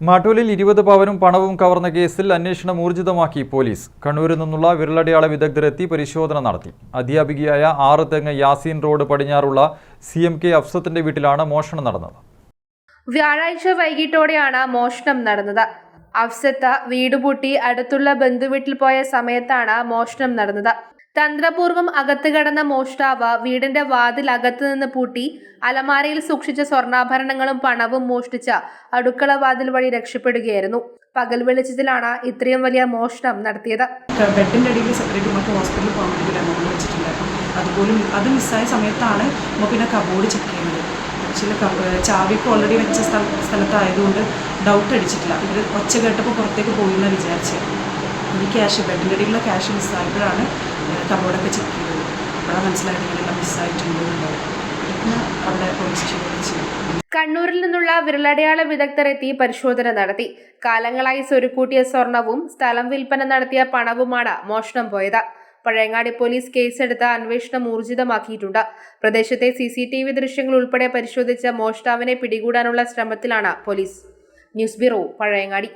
മാട്ടൂലിൽ ഇരുപത് പവനും പണവും കവർന്ന കേസിൽ അന്വേഷണം ഊർജിതമാക്കി പോലീസ്. കണ്ണൂരിൽ നിന്നുള്ള വിരലടയാള വിദഗ്ധരെത്തി പരിശോധന നടത്തി. അധ്യാപികയായ ആറ് തെങ്ങ് യാസീൻ റോഡ് പടിഞ്ഞാറുള്ള സി എം കെ അഫ്സത്തിന്റെ വീട്ടിലാണ് മോഷണം നടന്നത്. വ്യാഴാഴ്ച വൈകിട്ടോടെയാണ് മോഷണം നടന്നത്. അഫ്സത്ത വീടുപൂട്ടി അടുത്തുള്ള ബന്ധുവീട്ടിൽ പോയ സമയത്താണ് മോഷണം നടന്നത്. തന്ത്രപൂർവം അകത്ത് കടന്ന മോഷ്ടാവ വീടിന്റെ വാതിൽ അകത്ത് നിന്ന് പൂട്ടി അലമാരയിൽ സൂക്ഷിച്ച സ്വർണാഭരണങ്ങളും പണവും മോഷ്ടിച്ച അടുക്കള വാതിൽ വഴി രക്ഷപ്പെടുകയായിരുന്നു. പകൽ വെളിച്ചത്തിലാണ് ഇത്രയും വലിയ മോഷണം നടത്തിയത്. ബെഡിന്റെ അടിയിൽ സെപ്പറേറ്റ് നമുക്ക് ഹോസ്പിറ്റലിൽ പോകാൻ വേണ്ടി എമൗണ്ട് വെച്ചിട്ടുണ്ടായിരുന്നു. അതുപോലും അത് മിസ്സായ സമയത്താണ് പിന്നെ കബോർഡ് ചെക്ക് ചെയ്യുന്നത്. ചില ചാവിയൊക്കെ ഓൾറെഡി വെച്ച സ്ഥല സ്ഥലത്തായതുകൊണ്ട് ഡൗട്ട് അടിച്ചിട്ടില്ല. ഇവർ ഒച്ച കേട്ടപ്പോൾ പുറത്തേക്ക് പോയി എന്നാണ് വിചാരിച്ചത് ഈ ക്യാഷ് ബെഡിന്റെ അടിയിലുള്ള ക്യാഷ് മിസ്സായപ്പോഴാണ് കബോർഡൊക്കെ ചെക്ക് ചെയ്തു അവിടെ പോലീസ് സ്റ്റേഷനിൽ വെച്ച് കണ്ണൂരിൽ നിന്നുള്ള വിരലടയാള വിദഗ്ധർ എത്തി പരിശോധന നടത്തി. കാലങ്ങളായി സ്വരുക്കൂട്ടിയ സ്വർണവും സ്ഥലം വിൽപ്പന നടത്തിയ പണവുമാണ് മോഷണം പോയത്. പഴയങ്ങാടി പോലീസ് കേസെടുത്ത് അന്വേഷണം ഊർജിതമാക്കിയിട്ടുണ്ട്. പ്രദേശത്തെ സി സി ടി വി ദൃശ്യങ്ങൾ ഉൾപ്പെടെ പരിശോധിച്ച് മോഷ്ടാവിനെ പിടികൂടാനുള്ള ശ്രമത്തിലാണ് പോലീസ്. News bureau Pazhayangadi.